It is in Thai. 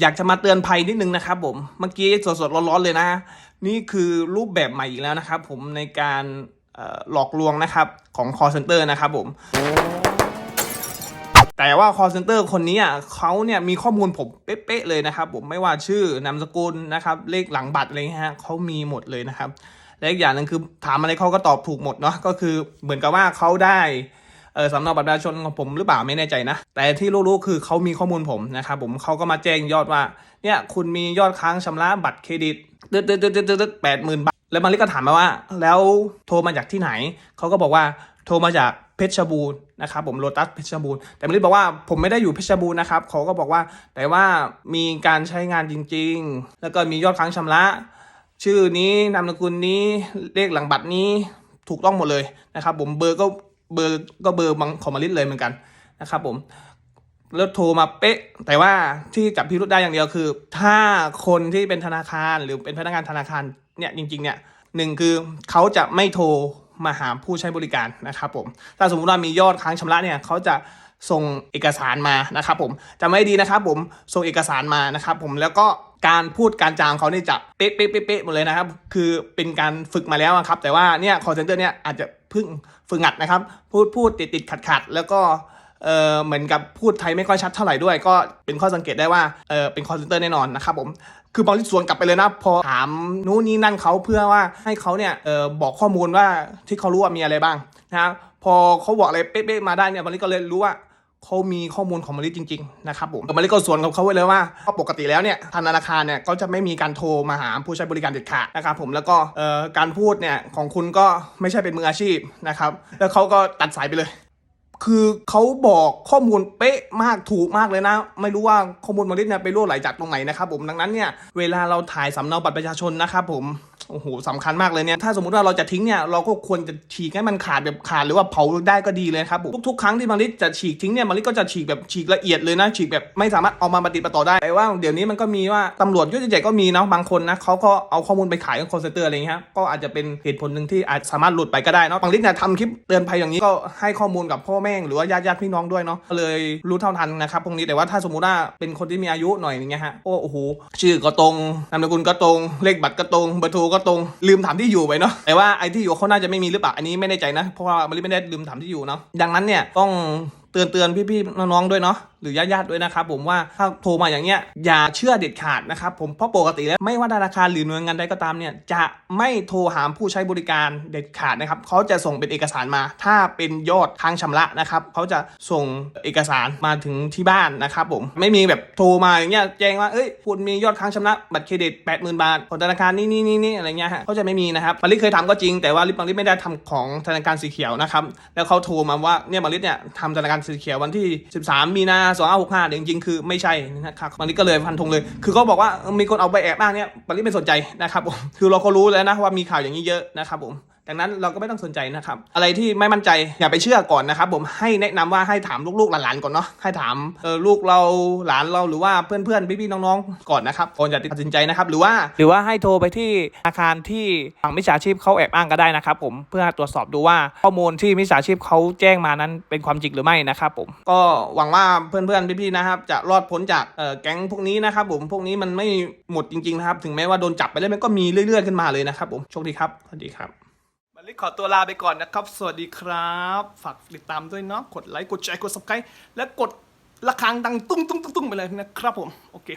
อยากจะมาเตือนภัยนิดนึงนะครับผม เมื่อกี้สดๆร้อนๆเลยนะ นี่คือรูปแบบใหม่อีกแล้วนะครับผมในการหลอกลวงนะครับของ call center นะครับผม แต่ว่า call center คนนี้อะเขาเนี่ยมีข้อมูลผมเป๊ะๆเลยนะครับผมไม่ว่าชื่อนามสกุลนะครับเลขหลังบัตรอะไรฮะเขามีหมดเลยนะครับ และอีกอย่างหนึงคือถามอะไรเขาก็ตอบถูกหมดเนาะก็คือเหมือนกับว่าเขาได้ เออสำเนาบัตรประชาชนของผมหรือเปล่าไม่แน่ใจนะ แต่ที่รู้ๆคือเขามีข้อมูลผมนะครับผมเขาก็มาแจ้งยอดว่าเนี่ยคุณมียอดค้างชำระบัตรเครดิตตึ๊ดตึ๊ดตึ๊ดตึ๊ดตึ๊ดแปดหมื่นบาทแล้วมาริก็ถามมาว่า แล้วโทรมาจากที่ไหนเขาก็บอกว่าโทรมาจากเพชรบูรณ์นะครับผมโลตัสเพชรบูรณ์แต่มาริบอกว่าผมไม่ได้อยู่เพชรบูรณ์นะครับเขาก็บอกว่าแต่ว่ามีการใช้งานจริง ๆ แล้วก็มียอดค้างชำระ ชื่อนี้นามสกุลนี้เลขหลังบัตรนี้ถูกต้องหมดเลยนะครับผมเบอร์ก็ เบอร์ก็เบอร์บางของมาริสเลยเหมือนกันนะครับผมแล้วโทรมาเป๊ะ แต่ว่าที่จับพิรุธได้อย่างเดียวคือ ถ้าคนที่เป็นธนาคารหรือเป็นพนักงานธนาคารเนี่ยจริง ๆ เนี่ยหนึ่งคือเขาจะไม่โทรมาหาผู้ใช้บริการนะครับผมถ้าสมมติว่ามียอดค้างชำระเนี่ยเขาจะ ส่งเอกสารมานะครับผมจะไม่ดีนะครับผมส่งเอกสารมานะครับผมแล้วก็การพูดการจางเขานี่จะเป๊ะเป๊ะเป๊ะหมดเลยนะครับ คือเป็นการฝึกมาแล้วครับ แต่ว่าเนี่ย call center เนี่ยอาจจะเพิ่งฝึกหัดนะครับ พูดพูดติดติดขัดขัดแล้วก็เออเหมือนกับพูดไทยไม่ค่อยชัดเท่าไหร่ด้วย ก็เป็นข้อสังเกตได้ว่าเออเป็น call center แน่นอนนะครับผมคือบอลที่สวนกลับไปเลยนะพอถามนู้นนี่นั่นเขาเพื่อว่าให้เขาเนี่ยเออบอกข้อมูลว่าที่เขารู้ว่ามีอะไรบ้างนะครับ พอเขาบอกอะไรเป๊ะๆมาได้เนี่ยบอลลี่ก็เลยรู้ว่าเขามีข้อมูลของมาริจริงๆนะครับผมมาริก็สวนกับเขาไว้เลยว่าปกติแล้วเนี่ยทางธนาคารเนี่ยก็จะไม่มีการโทรมาหาผู้ใช้บริการเด็ดขาดนะครับผมแล้วก็การพูดเนี่ยของคุณก็ไม่ใช่เป็นมืออาชีพนะครับแล้วเขาก็ตัดสายไปเลยคือเขาบอกข้อมูลเป๊ะมากถูกมากเลยนะ ไม่รู้ว่าข้อมูลมาริสเนี่ยไปรั่วไหลจากตรงไหนนะครับผมดังนั้นเนี่ยเวลาเราถ่ายสำเนาบัตรประชาชนนะครับผม โอ้โหสำคัญมากเลยเนี่ยถ้าสมมติว่าเราจะทิ้งเนี่ยเราก็ควรจะฉีกให้มันขาดแบบขาดหรือว่าเผาได้ก็ดีเลยครับผมทุกๆครั้งที่มาริจะฉีกทิ้งเนี่ยมาริก็จะฉีกแบบฉีกละเอียดเลยนะฉีกแบบไม่สามารถเอามาปฏิปต่อได้แต่ว่าเดี๋ยวนี้มันก็มีว่าตำรวจยุ่งใหญ่ก็มีเนาะบางคนนะเขาก็เอาข้อมูลไปขายกับคอนเซนเตอร์อะไรอย่างเงี้ยก็อาจจะเป็นเหตุผลหนึ่งที่อาจสามารถหลุดไปก็ได้เนาะบางลิเนี่ยทำคลิปเตือนภัยอย่างนี้ก็ให้ข้อมูลกับพ่อแม่หรือว่าญาติญาติพี่น้องด้วยเนาะก็เลยรู้เท่าทันนะครับพวกนี้แต่ว่าถ้าสมมติว่าเป็นคนที่มีอายุหน่อยอย่างเงี้ยฮะโอ้โอ้โหชื่อก็ตรงนามสกุลก็ตรงเลขบัตรก็ตรงเบอร์โทรก็ตรงลืมถามที่อยู่ไปเนาะแต่ว่าไอ้ที่อยู่เขาน่าจะไม่มีหรือเปล่าอันนี้ไม่แน่ใจนะเพราะว่ามาริไม่ได้ลืมถามที่อยู่เนาะดังนั้นเนี่ยต้องเตือนเตือนพี่ๆน้องๆด้วยเนาะหรือญาติๆด้วยนะครับผมว่าถ้าโทรมาอย่างเงี้ยอย่าเชื่อเด็ดขาดนะครับผมเพราะปกติแล้วไม่ว่าธนาคารหรือหน่วยงานใดก็ตามเนี่ยจะไม่โทรหาผู้ใช้บริการเด็ดขาดนะครับเขาจะส่งเป็นเอกสารมา ถ้าเป็นยอดค้างชำระนะครับเขาจะส่งเอกสารมาถึงที่บ้านนะครับผมไม่มีแบบโทรมาอย่างเงี้ยแจ้งว่าเอ้ยคุณมียอดค้างชำระบัตรเครดิต 80,000 บาทของธนาคารนี่นี่นี่นี่อะไรเงี้ยฮะเขาจะไม่มีนะครับมาริเคยทำก็จริงแต่ว่าลิปมาริไม่ได้ทำของธนาคารสีเขียวนะครับแล้วเขาโทรมาว่าเนี่ยมาริเนี่ยทำธนาคารสีเขียววันที่ 13 มีนา2565แต่จริงๆคือไม่ใช่นะครับมาริก็เลยฟันธงเลย คือเขาบอกว่ามีคนเอาไปแอบอ้างเนี่ยปาริไม่สนใจนะครับผมคือเราก็รู้แล้วนะว่ามีข่าวอย่างนี้เยอะนะครับผม ดังนั้นเราก็ไม่ต้องสนใจนะครับ อะไรที่ไม่มั่นใจอย่าไปเชื่อก่อนนะครับ ผมให้แนะนำว่าให้ถามลูกๆหลานๆก่อนเนาะให้ถามเออลูกเราหลานเราหรือว่าเพื่อนๆพี่ๆน้องๆก่อนนะครับก่อนจะตัดสินใจนะครับ หรือว่าหรือว่าให้โทรไปที่ธนาคารที่ฝั่งมิจฉาชีพเขาแอบอ้างก็ได้นะครับผมเพื่อตรวจสอบดูว่าข้อมูลที่มิจฉาชีพเขาแจ้งมานั้นเป็นความจริงหรือไม่นะครับผมก็หวังว่าเพื่อนๆพี่ๆนะครับ จะรอดพ้นจากแก๊งพวกนี้นะครับผมพวกนี้มันไม่หมดจริงๆนะครับถึงแม้ว่าโดนจับไปแล้วมันก็มีเรื่อยๆขึ้นมาเลยนะครับผมโชคดีครับสวัสดีครับ ลิขอตัวลาไปก่อนนะครับ สวัสดีครับ ฝากติดตามด้วยเนาะ กดไลค์ กดแชร์ กด subscribe และกดระฆังดังตุ้งตุ้งตุ้งตุ้งไปเลยนะครับผม โอเค